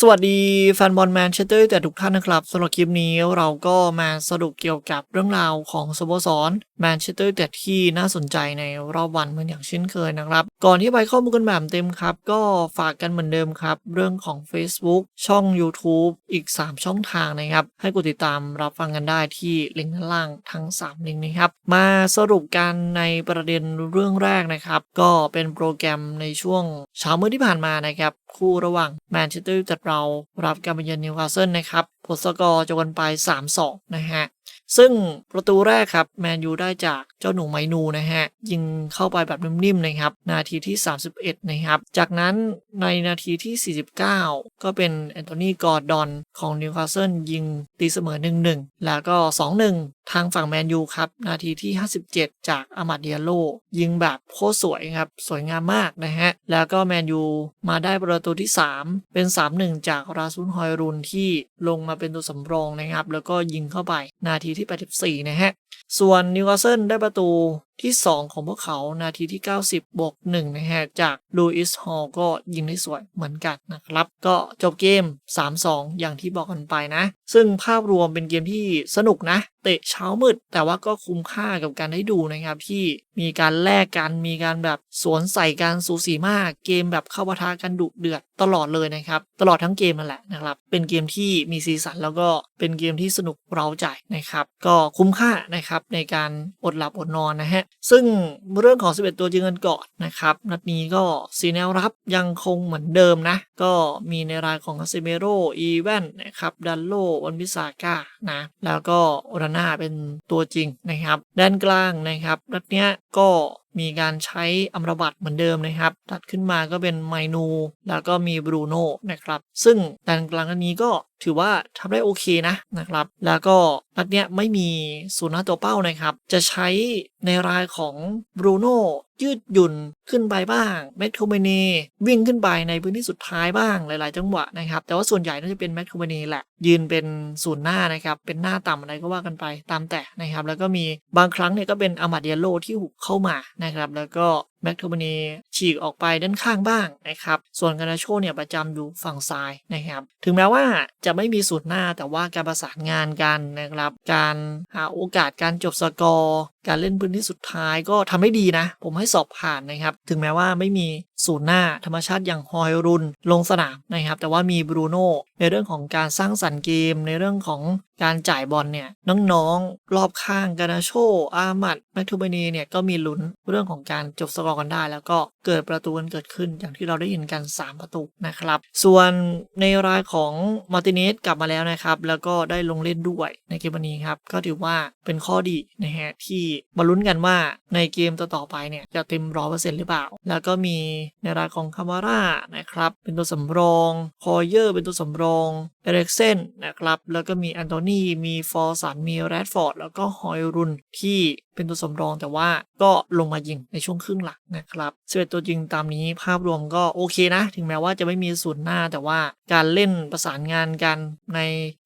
สวัสดีแฟนบอลแมนเชสเตอร์แต่ทุกท่านนะครับสำหรับคลิปนี้เราก็มาสรุปเกี่ยวกับเรื่องราวของสโมสรแมนเชสเตอร์แต่ที่น่าสนใจในรอบวันเหมือนอย่างเช่นเคยนะครับ ก่อนที่ไปข้อมูลกันแบบเต็มครับ ก็ฝากกันเหมือนเดิมครับ เรื่องของ Facebook ช่อง YouTube อีก 3 ช่องทางนะครับ ให้กดติดตามรับฟังกันได้ที่ลิงก์ด้านล่างทั้ง3ลิงก์นะครับมาสรุปกันในประเด็นเรื่องแรกนะครับ ก็เป็นโปรแกรมในช่วงเช้ามื้อที่ผ่านมานะครับคู่ระหว่างแมนเชสเตอร์จัดเรารับการไปเยือนนิวคาสเซิลนะครับผลสกอร์จะวนไป 3-2 นะฮะ ซึ่งประตูแรกครับแมนยูได้จากเจ้าหนูไมนูนะฮะ ยิงเข้าไปแบบนิ่มๆนะครับ นาทีที่ 31 นะครับ จากนั้นในนาทีที่ 49 ก็เป็นแอนโทนีกอร์ดอนของนิวคาสเซิลยิงตีเสมอ 1-1 แล้วก็ 2-1 ทางฝั่งแมนยูครับ นาทีที่ 57 จากอามาเดียโล ยิงแบบโคตรสวยครับ สวยงามมากนะฮะ แล้วก็แมนยูมาได้ประตูที่ 3 เป็น 3-1 จากราซุนฮอยรุนที่ลงมาเป็นตัวสำรองนะครับแล้วก็ยิงเข้าไปนาทีที่ 84 นะฮะ ส่วนนิวคาสเซิลได้ประตูที่ 2 ของพวกเขานาทีที่ 90 บวก1นะฮะจากลูอิสฮอลก็ยิงได้สวยเหมือนกันนะครับ ก็จบเกม 3-2 อย่างที่บอกกันไปนะ ซึ่งภาพรวมเป็นเกมที่สนุกนะ เตะเช้ามืด แต่ว่าก็คุ้มค่ากับการได้ดูนะครับ ที่มีการแลกกัน มีการแบบสวนใส่การสูสีมาก เกมแบบเข้าปะทะกันดุเดือดตลอดเลยนะครับ ตลอดทั้งเกมนั่นแหละนะครับ เป็นเกมที่มีสีสันแล้วก็เป็นเกมที่สนุกเร้าใจนะครับ ก็คุ้มค่านะครับในการอดหลับอดนอนนะฮะซึ่งเรื่องของ 11 ตัวจริงกันก่อนนะครับนัดนี้ก็สีแนวรับยังคงเหมือนเดิมนะ ก็มีในรายของคาเซเมโรอีแวนนะครับดันโลวันบิสาก้านะแล้วก็โอราน่าเป็นตัวจริงนะครับ ด้านกลางนะครับนัดเนี้ยก็ มีการใช้อัมรบัตเหมือนเดิมนะครับ ตัดขึ้นมาก็เป็นไมนู แล้วก็มีบรูโน่นะครับ ซึ่งด้านกลางอันนี้ก็ถือว่าทำได้โอเคนะนะครับ แล้วก็นัดเนี้ยไม่มีศูนย์หน้าตัวเป้านะครับ จะใช้ในรายของบรูโน่ ยืดหยุ่นขึ้นไปบ้างแมคโทเมเนวิ่งขึ้นไปในพื้นที่สุดท้ายบ้างหลาย ๆ จังหวะนะครับ แต่ว่าส่วนใหญ่น่าจะเป็นแมคโทเมเนแหละ ยืนเป็นศูนย์หน้านะครับ เป็นหน้าต่ำอะไรก็ว่ากันไปตามแต่นะครับ แล้วก็มีบางครั้งเนี่ยก็เป็นอามาเดียโลที่หุกเข้ามานะครับ แล้วก็แมคโทเมเนฉีกออกไปด้านข้างบ้างนะครับ ส่วนกานาโชเนี่ยประจำอยู่ฝั่งซ้ายนะครับ ถึงแม้ว่าจะไม่มีสูตรหน้าแต่ว่าการประสานงานกันนะครับ การหาโอกาสการจบสกอร์ การเล่นพื้นที่สุดท้ายก็ทำได้ดีนะ ผมให้สอบผ่านนะครับ ถึงแม้ว่าไม่มี ศูนย์หน้าธรรมชาติอย่างฮอยรุนลงสนามนะครับ แต่ว่ามีบรูโน่ในเรื่องของการสร้างสรรค์เกม ในเรื่องของการจ่ายบอลเนี่ยน้องๆ รอบข้างกานาโช อามัดแมทูเบนีเนี่ยก็มีลุ้นเรื่องของการจบสกอร์กันได้ แล้วก็เกิดประตูกันเกิดขึ้นอย่างที่เราได้ยินกัน 3 ประตูนะครับ ส่วนในรายของมาร์ติเนสกลับมาแล้วนะครับ แล้วก็ได้ลงเล่นด้วยในเกมวันนี้ครับก็ถือว่าเป็นข้อดีนะฮะที่มาลุ้นกันว่าในเกมต่อๆไปเนี่ยจะเต็มร้อยเปอร์เซ็นต์หรือเปล่า แล้วก็มีในรายของคามาร่านะครับ เป็นตัวสำรองคอเยอร์เป็นตัวสำรองเอเร็กเซนนะครับ แล้วก็มีแอนโทนีมีฟอร์สันมีแรดฟอร์ดแล้วก็ฮอยรุนที่ เป็นตัวสำรองแต่ว่าก็ลงมายิงในช่วงครึ่งหลังนะครับสเวตตัวจริงตามนี้ภาพรวมก็โอเคนะ ถึงแม้ว่าจะไม่มีศูนย์หน้า แต่ว่าการเล่นประสานงานกันใน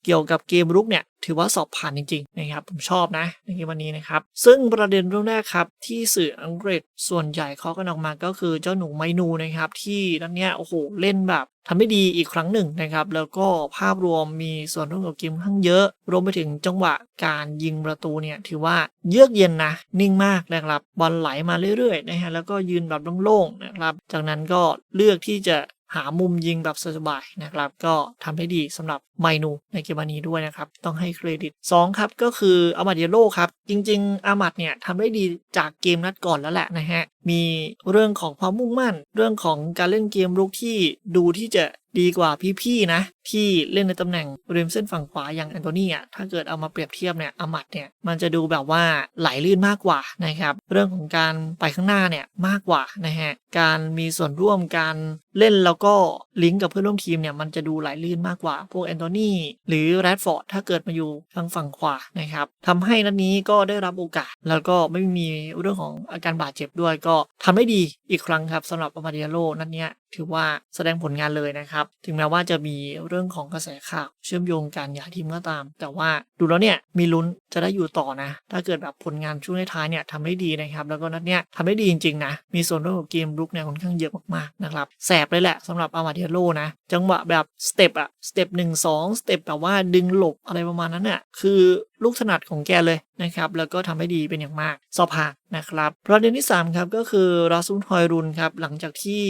เกี่ยวกับเกมรุกเนี่ยถือว่าสอบผ่านจริงๆนะครับผมชอบนะในเกมวันนี้นะครับ ซึ่งประเด็นเรื่องแรกครับ ที่สื่ออังกฤษส่วนใหญ่เขากันออกมาก็คือเจ้าหนูไมนูนะครับ ที่นั่นเนี่ยโอ้โหเล่นแบบ ทำได้ดีอีกครั้งหนึ่งนะครับ แล้วก็ภาพรวมมีส่วนร่วมกับเกมข้างเยอะ รวมไปถึงจังหวะการยิงประตูเนี่ยถือว่าเยือกเย็นนะ นิ่งมากนะครับบอลไหลมาเรื่อยๆนะฮะแล้วก็ยืนแบบโล่งๆนะครับ จากนั้นก็เลือกที่จะหามุมยิงแบบสบายๆนะครับ ก็ทำได้ดีสำหรับไมนูในเกมนี้ด้วยนะครับ ต้องให้เครดิต 2 ครับ ก็คืออามาเดียโลครับ จริง ๆ อามัดเนี่ยทำได้ดีจากเกมนัดก่อนแล้วแหละนะฮะมีเรื่องของความมุ่งมั่น เรื่องของการเล่นเกมรุกที่ดูที่จะดีกว่าพี่ๆนะ ที่เล่นในตำแหน่งริมเส้นฝั่งขวาอย่างแอนโทนีอะถ้าเกิดเอามาเปรียบเทียบเนี่ยอามัดเนี่ยมันจะดูแบบว่าไหลลื่นมากกว่านะครับ เรื่องของการไปข้างหน้าเนี่ยมากกว่านะฮะการมีส่วนร่วมการเล่นแล้วก็ลิงก์กับเพื่อนร่วมทีมเนี่ยมันจะดูไหลลื่นมากกว่า พวกแอนโทนีหรือแรดฟอร์ดถ้าเกิดมาอยู่ทางฝั่งขวานะครับทำให้นัดนี้ก็ได้รับโอกาส แล้วก็ไม่มีเรื่องของอาการบาดเจ็บด้วยก็ทำได้ดีอีกครั้งครับสำหรับอามาเดียโลนัดเนี้ย ถือว่าแสดงผลงานเลยนะครับ ถึงแม้ว่าจะมีเรื่องของกระแสข่าวเชื่อมโยงการย้ายทีมก็ตาม แต่ว่าดูแล้วเนี่ยมีลุ้นจะได้อยู่ต่อนะ ถ้าเกิดแบบผลงานช่วงท้ายเนี่ยทำได้ดีนะครับ แล้วก็นัดเนี้ยทำได้ดีจริงๆนะมีส่วนร่วมกับเกมรุกเนี่ยค่อนข้างเยอะมากๆนะครับแสบเลยแหละสำหรับอามาเดียโลนะจังหวะแบบสเต็ปอะสเต็ปหนึ่งสองสเต็ปแบบว่าดึงหลบอะไรประมาณนั้นเนี่ยคือลูกถนัดของแกเลยนะครับ แล้วก็ทำให้ดีเป็นอย่างมากสอบผ่านนะครับประเด็นที่3ครับก็คือราซุนฮอยรุนครับหลังจากที่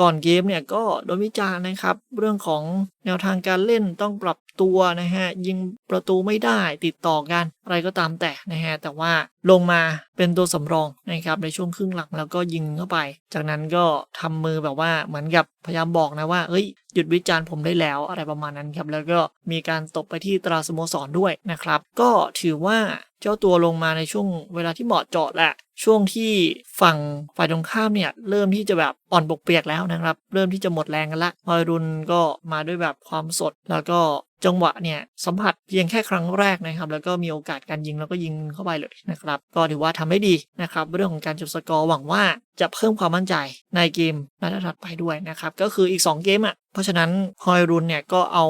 ก่อนเเกมเนี่ยก็โดนวิจารณ์นะครับ เรื่องของแนวทางการเล่นต้องปรับตัวนะฮะยิงประตูไม่ได้ติดต่อกัน อะไรก็ตามแต่นะฮะแต่ว่าลงมาเป็นตัวสำรองนะครับในช่วงครึ่งหลังแล้วก็ยิงเข้าไป จากนั้นก็ทำมือแบบว่าเหมือนกับพยายามบอกนะว่าเอ้ยหยุดวิจารณ์ผมได้แล้วอะไรประมาณนั้นครับแล้วก็มีการตบไปที่ตราสโมสรด้วยนะครับ ก็ถือว่าเจ้าตัวลงมาในช่วงเวลาที่เหมาะเจาะแหละช่วงที่ฝั่งฝ่ายตรงข้ามเนี่ยเริ่มที่จะแบบอ่อนบกเปียกแล้วนะครับ เริ่มที่จะหมดแรงกันละฮอยรุนก็มาด้วยแบบความสดแล้วก็ จังหวะเนี่ยสัมผัสเพียงแค่ครั้งแรกนะครับ แล้วก็มีโอกาสการยิงแล้วก็ยิงเข้าไปเลยนะครับ ก็ถือว่าทำได้ดีนะครับ เรื่องของการจบสกอร์หวังว่าจะเพิ่มความมั่นใจในเกมนัดถัดไปด้วยนะครับ ก็คืออีก 2 เกมอะ เพราะฉะนั้นฮอยรุนเนี่ยก็เอา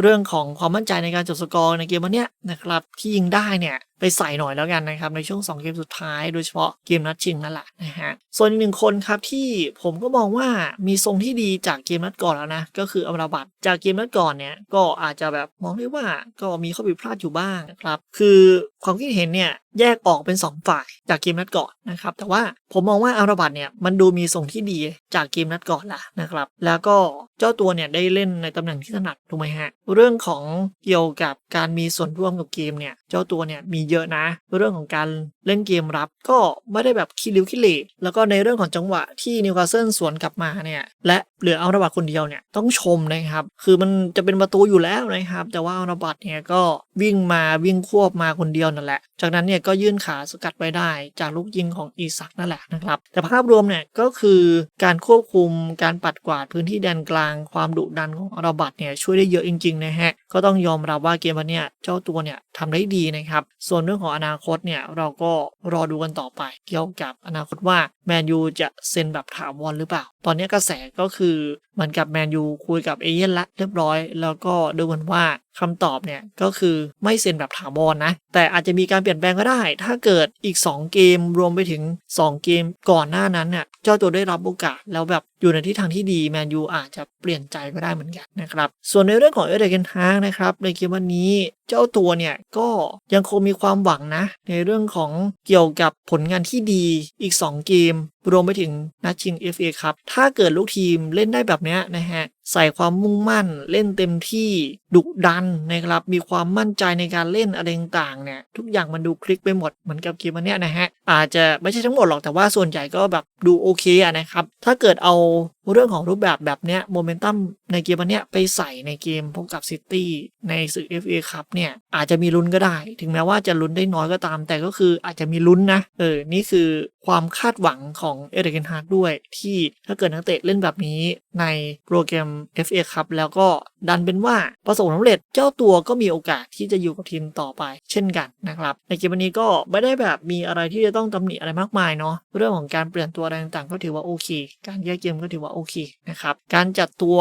เรื่องของความมั่นใจในการจบสกอร์ในเกมวันเนี้ยนะครับที่ยิงได้เนี่ยไปใส่หน่อยแล้วกันนะครับในช่วง 2 เกมสุดท้ายโดยเฉพาะเกมนัดชิงนั่นแหละนะฮะส่วนอีกหนึ่งคนครับที่ผมก็มองว่ามีทรงที่ดีจากเกมนัดก่อนแล้วนะก็คืออมราบัตจากเกมนัดก่อนเนี่ยก็อาจจะแบบมองได้ว่าก็มีข้อผิดพลาดอยู่บ้างนะครับคือความคิดเห็นเนี่ยแยกออกเป็น 2 ฝ่ายจากเกมนัดก่อนนะครับแต่ว่าผมมองว่าอมราบัตเนี่ยมันดูมีทรงที่ดีจากเกมนัดก่อนละนะครับแล้วก็เจ้าตัวเนี่ยได้เล่นในตำแหน่งที่ถนัดถูกไหมฮะ เรื่องของเกี่ยวกับการมีส่วนร่วมกับเกมเนี่ย เจ้าตัวเนี่ยมีเยอะนะ เรื่องของการเล่นเกมรับก็ไม่ได้แบบขี้ริ้วขี้เหร่แล้วก็ในเรื่องของจังหวะที่นิวคาสเซิลสวนกลับมาเนี่ยและเหลืออัลราบัตคนเดียวเนี่ยต้องชมนะครับ คือมันจะเป็นประตูอยู่แล้วนะครับ แต่ว่าอัลราบัตเนี่ยก็วิ่งมาวิ่งควบมาคนเดียวนั่นแหละ จากนั้นเนี่ยก็ยื่นขาสกัดไว้ได้ จากลูกยิงของอีซักนั่นแหละนะครับ แต่ภาพรวมเนี่ยก็คือการควบคุมการปัดกวาดพื้นที่แดนกลาง ความดุดันของอัลราบัตเนี่ยช่วยได้เยอะจริงๆนะฮะ ก็ต้องยอมรับว่าเกมวันนี้เจ้าตัวเนี่ยทำได้ดีนะครับ ส่วนเรื่องของอนาคตเนี่ยเราก็รอดูกันต่อไป เกี่ยวกับอนาคตว่าแมนยูจะเซ็นแบบถาวรหรือเปล่า ตอนนี้กระแสก็คือเหมือนกับแมนยูคุยกับเอเย่นละเรียบร้อย แล้วก็ดูเหมือนว่าคำตอบเนี่ยก็คือไม่เซ็นแบบถาวรนะ แต่อาจจะมีการเปลี่ยนแปลงก็ได้ ถ้าเกิดอีก 2 เกมรวมไปถึง 2 เกมก่อนหน้านั้นเนี่ยเจ้าตัวได้รับโอกาส แล้วแบบอยู่ในทิศทางที่ดีแมนยูอาจจะเปลี่ยนใจก็ได้เหมือนกันนะครับ ส่วนในเรื่องของเอเดเกนฮางนะครับในเกมวันนี้เจ้าตัวเนี่ยก็ยังคงมีความหวังนะ ในเรื่องของเกี่ยวกับผลงานที่ดีอีก 2 เกม รวมไปถึงนัดชิง FA ครับถ้าเกิดลูกทีมเล่นได้แบบนี้ยนะฮะใส่ความมุ่งมั่นเล่นเต็มที่ดุดันนะครับมีความมั่นใจในการเล่นอะไรต่างๆเนี่ยทุกอย่างมันดูคลิกไปหมดเหมือนกับเกมมันเนี้ยนะฮะอาจจะไม่ใช่ทั้งหมดหรอกแต่ว่าส่วนใหญ่ก็แบบดูโอเคอะนะครับถ้าเกิดเอา เรื่องของรูปแบบแบบเนี้ยโมเมนตัมในเกมวันเนี้ยไปใส่ในเกมพบกับซิตี้ในศึก FA ครับเนี่ยอาจจะมีลุ้นก็ได้ ถึงแม้ว่าจะลุ้นได้น้อยก็ตาม แต่ก็คืออาจจะมีลุ้นนะเออนี่คือความคาดหวังของเอเดเกนฮาร์ดด้วย ที่ถ้าเกิดนักเตะเล่นแบบนี้ในโปรแกรม FA ครับแล้วก็ดันเป็นว่าประสบความสำเร็จเจ้าตัวก็มีโอกาสที่จะอยู่กับทีมต่อไป เช่นกันนะครับ ในเกมวันนี้ก็ไม่ได้แบบมีอะไรที่จะต้องตำหนิอะไรมากมายเนาะเรื่องของการเปลี่ยนตัวอะไรต่างๆก็ถือว่าโอเค การแยกเกมก็ถือว่าโอเคนะครับการจัดตัว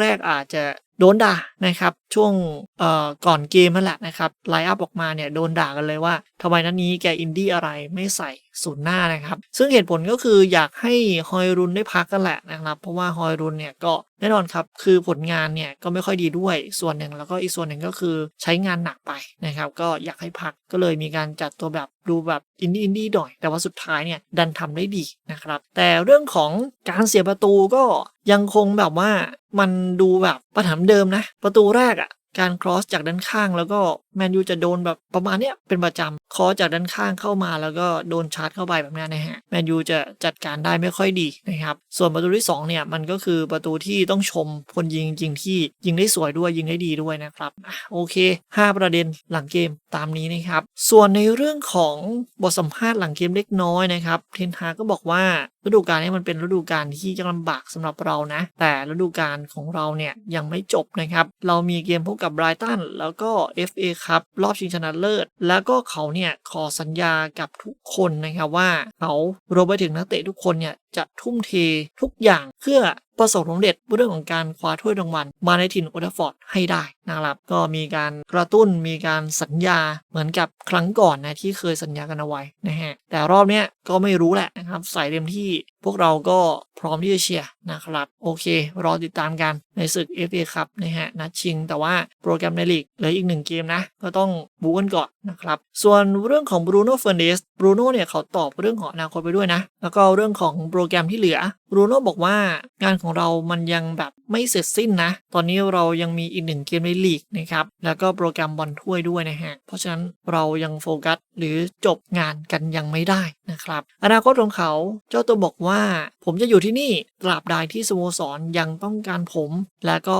แรกๆอาจจะโดนด่านะครับช่วงเอ่อก่อนเกมนั่นแหละนะครับไลน์อัพออกมาเนี่ยโดนด่ากันเลยว่าทำไมนั้นนี้แกอินดี้อะไรไม่ใส่ศูนย์หน้านะครับ ซึ่งเหตุผลก็คืออยากให้ฮอยรุนได้พักกันแหละนะครับ เพราะว่าฮอยรุนเนี่ยก็แน่นอนครับ คือผลงานเนี่ยก็ไม่ค่อยดีด้วยส่วนหนึ่งแล้วก็อีกส่วนหนึ่งก็คือใช้งานหนักไปนะครับ ก็อยากให้พักก็เลยมีการจัดตัวแบบดูแบบอินดี้อินดี้หน่อย แต่ว่าสุดท้ายเนี่ยดันทำได้ดีนะครับ แต่เรื่องของการเสียประตูก็ยังคงแบบว่ามันดูแบบปัญหาเดิมนะ ประตูแรกอะ่ะ การครอสจากด้านข้างแล้วก็แมนยูจะโดนแบบประมาณเนี้ยเป็นประจำครอสจากด้านข้างเข้ามาแล้วก็โดนชาร์จเข้าไปแบบนี้นะฮะแมนยูจะจัดการได้ไม่ค่อยดีนะครับส่วนประตูที่2เนี่ยมันก็คือประตูที่ต้องชมคนยิงจริงที่ยิงได้สวยด้วยยิงได้ดีด้วยนะครับโอเค 5 ประเด็นหลังเกมตามนี้นะครับส่วนในเรื่องของบทสัมภาษณ์หลังเกมเล็กน้อยนะครับเทนฮาก็บอกว่าฤดูกาลนี้มันเป็นฤดูกาลที่จะลำบากสำหรับเรานะ แต่ฤดูกาลของเราเนี่ยยังไม่จบนะครับเรามีเกมพบกักับไบรตันแล้วก็ FA ครับรอบชิงชนะเลิศ แล้วก็เขาเนี่ยขอสัญญากับทุกคนนะครับว่าเขารวมไปถึงนักเตะทุกคนเนี่ย จะทุ่มเททุกอย่างเพื่อประสบความสำเร็จเรื่องของการคว้าถ้วยรางวัลมาในถิ่นโอลด์ฟอร์ดให้ได้นะครับ ก็มีการกระตุ้นมีการสัญญาเหมือนกับครั้งก่อนนะที่เคยสัญญากันเอาไว้นะฮะแต่รอบเนี้ยก็ไม่รู้แหละนะครับใส่เต็มที่พวกเราก็พร้อมที่จะเชียร์นะครับ โอเค รอติดตามกันในศึก FA ครับนะฮะนัดชิง แต่ว่าโปรแกรมในลีกเหลืออีกหนึ่งเกมนะ ก็ต้องบูกันก่อน นะครับ ส่วนเรื่องของบรูโน่เฟอร์เนสบรูโน่เนี่ยเขาตอบเรื่องของอนาคตไปด้วยนะ แล้วก็เรื่องของโปรแกรมที่เหลือบรูโน่บอกว่างานของเรามันยังแบบไม่เสร็จสิ้นนะ ตอนนี้เรายังมีอีกหนึ่งเกมในลีกนะครับ แล้วก็โปรแกรมบอลถ้วยด้วยนะฮะ เพราะฉะนั้นเรายังโฟกัสหรือจบงานกันยังไม่ได้นะครับ อนาคตของเขาเจ้าตัวบอกว่า ผมจะอยู่ที่นี่ตราบใดที่สโมสรยังต้องการผม และก็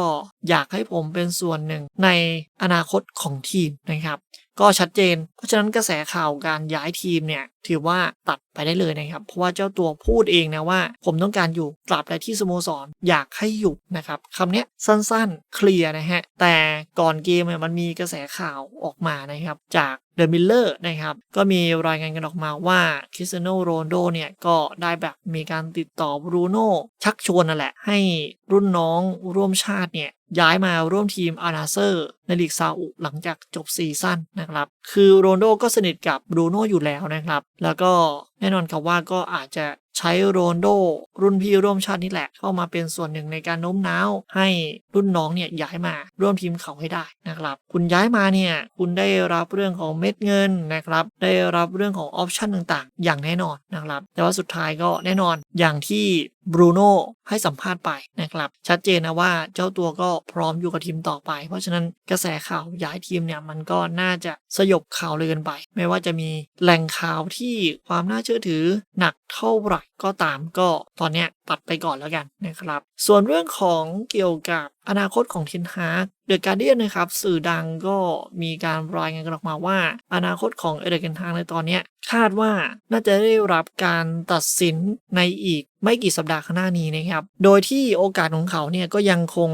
อยากให้ผมเป็นส่วนหนึ่งในอนาคตของทีมนะครับก็ชัดเจน เพราะฉะนั้นกระแสข่าวการย้ายทีมเนี่ยถือว่าตัดไปได้เลยนะครับ เพราะว่าเจ้าตัวพูดเองนะว่า ผมต้องการอยู่ตราบใดที่สโมสรอยากให้อยู่นะครับคำนี้สั้นๆ เคลียร์นะฮะ แต่ก่อนเกมเนี่ยมันมีกระแสข่าวออกมานะครับ จากเดอะมิลเลอร์นะครับ ก็มีรายงานกันออกมาว่าคริสเตียโนโรนโดเนี่ย ก็ได้แบบมีการติดต่อบรูโน่ชักชวนนั่นแหละ ให้รุ่นน้องร่วมชาติเนี่ย ย้ายมาร่วมทีมอานาเซอร์ในลีกซาอุหลังจากจบซีซั่นนะครับ คือโรนโดก็สนิทกับบรูโน่อยู่แล้วนะครับ แล้วก็แน่นอนครับว่าก็อาจจะใช้โรนโดรุ่นพี่ร่วมชาตินี่แหละ เข้ามาเป็นส่วนหนึ่งในการโน้มน้าวให้รุ่นน้องเนี่ยย้ายมาร่วมทีมเขาให้ได้นะครับ คุณย้ายมาเนี่ยคุณได้รับเรื่องของเม็ดเงินนะครับ ได้รับเรื่องของออปชั่นต่างๆ อย่างแน่นอนนะครับ แต่ว่าสุดท้ายก็แน่นอนอย่างที่บรูโน่ให้สัมภาษณ์ไปนะครับ ชัดเจนนะว่าเจ้าตัวก็พร้อมอยู่กับทีมต่อไป เพราะฉะนั้นกระแสข่าวย้ายทีมเนี่ยมันก็น่าจะสยบข่าวเลยกินไป ไม่ว่าจะมีแหล่งข่าวที่ความน่าเชื่อถือหนักเท่าไหร่ก็ตามก็ตอนเนี้ยตัดไปก่อนแล้วกันนะครับ ส่วนเรื่องของเกี่ยวกับอนาคตของเทนฮาร์กเดอะการเดียนนะครับ สื่อดังก็มีการรายงานกันออกมาว่า อนาคตของเอเดกันทางในตอนเนี้ยคาดว่าน่าจะได้รับการตัดสินในอีก ไม่กี่สัปดาห์ข้างหน้านี้นะครับ โดยที่โอกาสของเขาเนี่ยก็ยังคง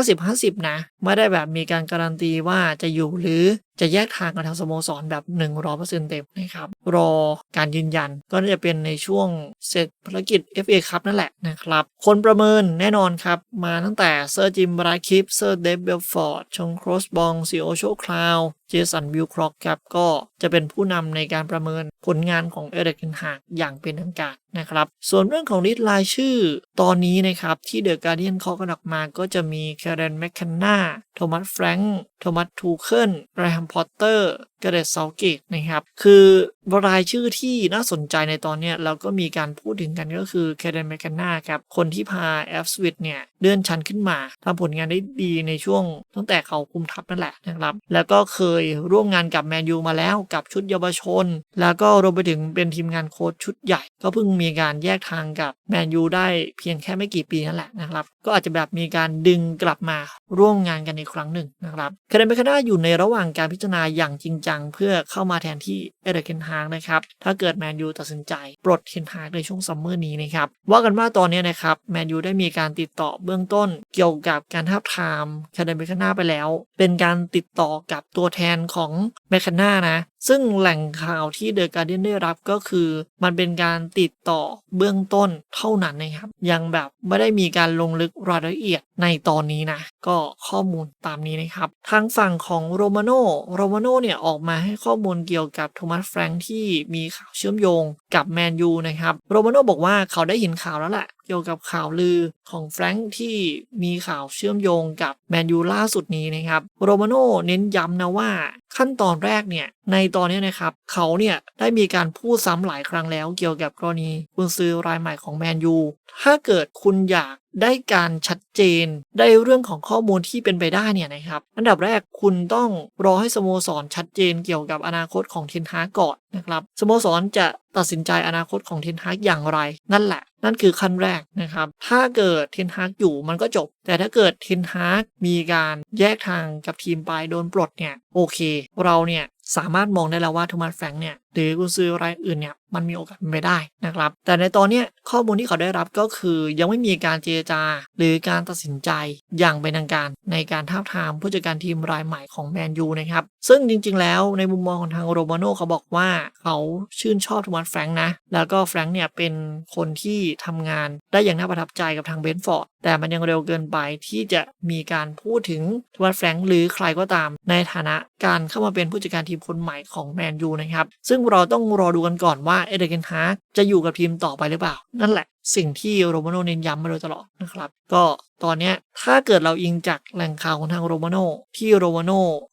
50-50 นะ ไม่ได้แบบมีการการันตีว่าจะอยู่หรือจะแยกทางกับทางสโมสรแบบ 100%เต็มนะครับ รอการยืนยันก็น่าจะเป็นในช่วงเสร็จภารกิจ FA คัพนั่นแหละนะครับ คนประเมินแน่นอนครับ มาตั้งแต่เซอร์จิมบราคิปเซอร์เดฟเบลฟอร์ดชงโครสบองซีโอโชคลาวเจสันวิลครอกครับก็จะเป็นผู้นำในการประเมินผลงานของเอเดกินฮากอย่างเป็นทางการนะครับ ส่วนเรื่องของลิสต์รายชื่อตอนนี้นะครับที่เดอะการเดียนเขากันออกมาก็จะมีแคเรนแมคคันนาโทมัสแฟรงค์โทมัสทูเคิลไรฮัมพอตเตอร์เกรเดตเซาเกตนะครับ คือ รายชื่อที่น่าสนใจในตอนนี้เราก็มีการพูดถึงกันก็คือแคเรนแมคคันนาครับ คนที่พาแอฟสวิตเนี่ยเลื่อนชั้นขึ้นมาทำผลงานได้ดีในช่วงตั้งแต่เขาคุมทัพนั่นแหละนะครับ แล้วก็เคยร่วมงานกับแมนยูมาแล้วกับชุดเยาวชน แล้วก็รวมไปถึงเป็นทีมงานโค้ชชุดใหญ่ ก็เพิ่งมีการแยกทางกับแมนยูได้เพียงแค่ไม่กี่ปีนั่นแหละนะครับ ก็อาจจะแบบมีการดึงกลับมาร่วมงานกันอีกครั้งหนึ่งนะครับคเดนเบคาน่าอยู่ในระหว่างการพิจารณาอย่างจริงจัง เพื่อเข้ามาแทนที่เอเดเคนฮากนะครับ ถ้าเกิดแมนยูตัดสินใจปลดเทนฮากในช่วงซัมเมอร์นี้นะครับ ว่ากันว่าตอนนี้นะครับแมนยูได้มีการติดต่อเบื้องต้นเกี่ยวกับการทับทามคาเดนเบคาน่าไปแล้ว เป็นการติดต่อกับตัวแทนของแมคคาน่านะ ซึ่งแหล่งข่าวที่เดอะการ์เดียนได้รับก็คือ มันเป็นการติดต่อเบื้องต้นเท่านั้นนะครับ ยังแบบไม่ได้มีการลงลึกรายละเอียดในตอนนี้นะ ก็ข้อมูลตามนี้นะครับ ทางฝั่งของโรมาโนโรมาโนเนี่ยออกมาให้ข้อมูลเกี่ยวกับโทมัสแฟรงค์ที่มีข่าวเชื่อมโยงกับแมนยูนะครับโรมาโนบอกว่าเขาได้เห็นข่าวแล้วแหละเกี่ยวกับข่าวลือของแฟรงค์ที่มีข่าวเชื่อมโยงกับแมนยูล่าสุดนี้นะครับ โรมาโนเน้นย้ำนะว่า ขั้นตอนแรกเนี่ยในตอนนี้นะครับเขาเนี่ยได้มีการพูดซ้ำหลายครั้งแล้วเกี่ยวกับกรณีคุณซื้อรายใหม่ของแมนยูถ้าเกิดคุณอยาก ได้การชัดเจน ได้เรื่องของข้อมูลที่เป็นไปได้เนี่ยนะครับ อันดับแรกคุณต้องรอให้สโมสรชัดเจนเกี่ยวกับอนาคตของเทนฮากก่อนนะครับสโมสรจะตัดสินใจอนาคตของเทนฮากอย่างไร นั่นแหละ นั่นคือขั้นแรกนะครับ ถ้าเกิดเทนฮากอยู่มันก็จบ แต่ถ้าเกิดเทนฮากมีการแยกทางกับทีมไปโดนปลดเนี่ย โอเค เราเนี่ย สามารถมองได้แล้วว่าโทมัสแฟรงค์เนี่ยหรือกุญซือรายอื่นเนี่ยมันมีโอกาสเป็นไปได้นะครับ แต่ในตอนนี้ข้อมูลที่เขาได้รับก็คือยังไม่มีการเจรจา หรือการตัดสินใจอย่างเป็นทางการ ในการท้าทามผู้จัดการทีมรายใหม่ของแมนยูนะครับซึ่งจริงๆ แล้วในมุมมองของทางโรมาโน่เขาบอกว่าเขาชื่นชอบโทมัสแฟรงค์นะแล้วก็แฟรงค์เนี่ยเป็นคนที่ทำงานได้อย่างน่าประทับใจกับทางเบนฟอร์ด แต่มันยังเร็วเกินไปที่จะมีการพูดถึงทวัตแฟรงค์หรือใครก็ตาม ในฐานะการเข้ามาเป็นผู้จัดการทีมคนใหม่ของแมนยูนะครับ ซึ่งเราต้องรอดูกันก่อนว่าเอเดรียนฮาร์จะอยู่กับทีมต่อไปหรือเปล่า นั่นแหละ สิ่งที่โรมาโนเน้นย้ำมาโดยตลอดนะครับ ก็ตอนนี้ถ้าเกิดเราอิงจากแหล่งข่าวของทางโรมาโนที่โรมาโน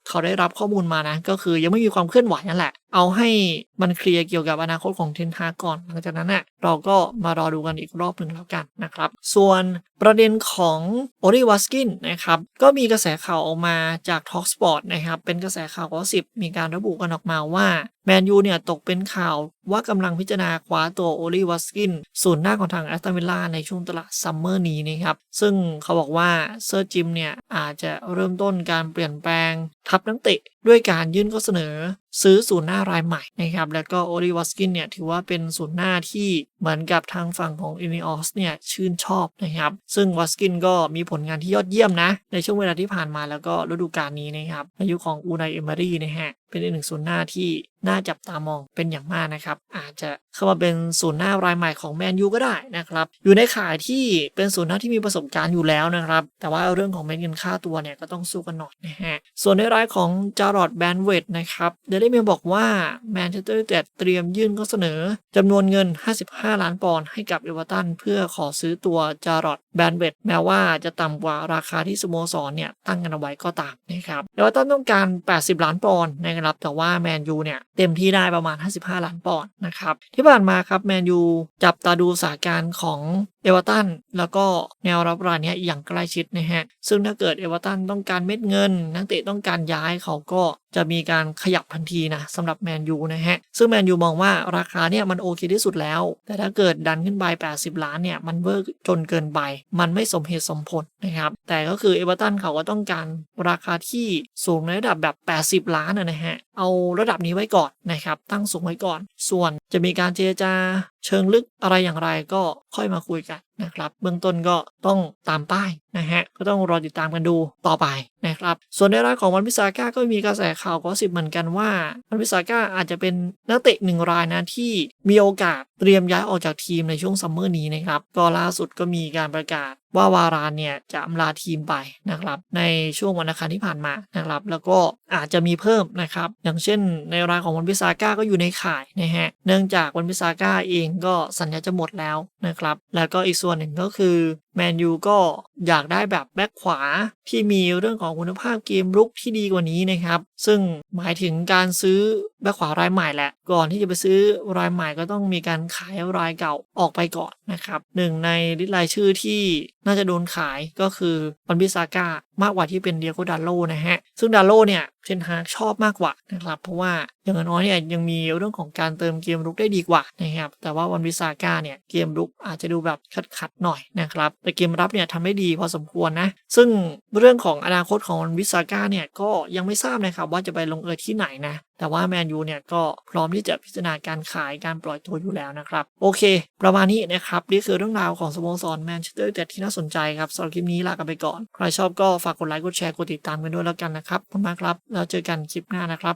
เขาได้รับข้อมูลมานะ ก็คือยังไม่มีความเคลื่อนไหวนั่นแหละ เอาให้มันเคลียร์เกี่ยวกับอนาคตของเทนฮาก่อน หลังจากนั้นน่ะเราก็มารอดูกันอีกรอบหนึ่งแล้วกันนะครับ ส่วนประเด็นของโอริวัสกินนะครับ ก็มีกระแสข่าวออกมาจาก Talksport นะครับ เป็นกระแสข่าวกอสิบมีการระบุกันออกมาว่าแมนยูเนี่ยตกเป็นข่าวว่ากำลังพิจารณาคว้าตัวโอลิวัสกินศูนย์หน้าของทางแอสตันวิลล่าในช่วงตลาดซัมเมอร์นี้นะครับ ซึ่งเขาบอกว่าเซอร์จิมเนี่ยอาจจะเริ่มต้นการเปลี่ยนแปลงทัพนักเตะ ด้วยการยื่นข้อเสนอซื้อศูนย์หน้ารายใหม่นะครับ แล้วก็โอลิวัสกินเนี่ยถือว่าเป็นศูนย์หน้าที่เหมือนกับทางฝั่งของอินิออสเนี่ยชื่นชอบนะครับ ซึ่งวัสกินก็มีผลงานที่ยอดเยี่ยมนะ ในช่วงเวลาที่ผ่านมาแล้วก็ฤดูกาลนี้นะครับในยุของอูนายเอมารีนะฮะ เป็นอีกหนึ่งศูนย์หน้าที่น่าจับตามองเป็นอย่างมากนะครับ อาจจะเข้ามาเป็นศูนย์หน้ารายใหม่ของแมนยูก็ได้นะครับ อยู่ในข่ายที่เป็นศูนย์หน้าที่มีประสบการณ์อยู่แล้วนะครับ แต่ว่าเรื่องของเม็ดเงินค่าตัวเนี่ยก็ต้องสู้กันหน่อยนะฮะ ส่วนในรายของจารอดแบนเวดนะครับเดลิเมลบอกว่าแมนเชสเตอร์ยูไนเต็ดเตรียมยื่นข้อเสนอจำนวนเงิน 55 ล้านปอนด์ให้กับเอเวอร์ตันเพื่อขอซื้อตัวจารอดแบนเวดแม้ว่าจะต่ำกว่าราคาที่สโมสรเนี่ยตั้งกันเอาไว้ก็ตามนะครับเอเวอร์ตันต้องการ 80 ล้านปอนด์นะครับแต่ว่าแมนยูเนี่ยเต็มที่ได้ประมาณ 55 ล้านปอนด์นะครับที่ผ่านมาครับแมนยูจับตาดูสถานการณ์ของ เอเวอร์ตันแล้วก็แนวรับรายนี้อย่างใกล้ชิดนะฮะ ซึ่งถ้าเกิดเอเวอร์ตันต้องการเม็ดเงิน นักเตะต้องการย้ายเขาก็ จะมีการขยับทันทีนะสำหรับแมนยูนะฮะ ซึ่งแมนยูมองว่าราคาเนี่ยมันโอเคที่สุดแล้ว แต่ถ้าเกิดดันขึ้นไป 80 ล้านเนี่ย มันเวอร์จนเกินไป มันไม่สมเหตุสมผลนะครับ แต่ก็คือเอเวอร์ตันเขาก็ต้องการราคาที่สูงในระดับแบบ 80 ล้านนะนะฮะ เอาระดับนี้ไว้ก่อนนะครับ ตั้งสูงไว้ก่อน ส่วนจะมีการเจรจาเชิงลึกอะไรอย่างไรก็ค่อยมาคุยกัน นะครับ เบื้องต้นก็ต้องตามป้ายนะฮะก็ต้องรอติดตามกันดูต่อไปนะครับ ส่วนในรายของวันพิซาก้าก็มีกระแสข่าวก็สิบเหมือนกันว่าวันพิซาก้าอาจจะเป็นนักเตะหนึ่งรายนะที่มีโอกาส เตรียมย้ายออกจากทีมในช่วงซัมเมอร์นี้นะครับก็ล่าสุดก็มีการประกาศว่าวารานเนี่ยจะอำลาทีมไปนะครับในช่วงวันอังคารที่ผ่านมานะครับแล้วก็อาจจะมีเพิ่มนะครับอย่างเช่นในรายของวันพิซาก้าก็อยู่ในข่ายนะฮะเนื่องจากวันพิซาก้าเองก็สัญญาจะหมดแล้วนะครับแล้วก็อีกส่วนหนึ่งก็คือแมนยูก็อยากได้แบบแบ็คขวาที่มีเรื่องของคุณภาพเกมรุกที่ดีกว่านี้นะครับ ซึ่งหมายถึงการซื้อแบ็คขวารายใหม่แหละ ก่อนที่จะไปซื้อรายใหม่ก็ต้องมีการขายรายเก่าออกไปก่อนนะครับหนึ่งในลิสต์รายชื่อที่น่าจะโดนขายก็คือวันบิซาก้า มากกว่าที่เป็นเดียโกดาโลนะฮะ ซึ่งดาโลเนี่ยเซนฮากชอบมากกว่านะครับ เพราะว่าอย่างน้อยเนี่ยยังมีเรื่องของการเติมเกมรุกได้ดีกว่านะครับ แต่ว่าวันวิสาก้าเนี่ยเกมรุกอาจจะดูแบบขัดๆหน่อยนะครับ แต่เกมรับเนี่ยทำได้ดีพอสมควรนะ ซึ่งเรื่องของอนาคตของวันวิสาก้าเนี่ยก็ยังไม่ทราบนะครับว่าจะไปลงเอยที่ไหนนะ แต่ว่าแมนยูเนี่ยก็พร้อมที่จะพิจารณาการขายการปล่อยตัวอยู่แล้วนะครับ โอเค ประมาณนี้นะครับนี่คือเรื่องราวของสโมสรแมนเชสเตอร์ยูไนเต็ดที่น่าสนใจครับสำหรับคลิปนี้ลากันไปก่อน ใครชอบก็ฝากกดไลค์กดแชร์กดติดตามกันด้วยแล้วกันนะครับขอบคุณมากครับ แล้วเจอกันคลิปหน้านะครับ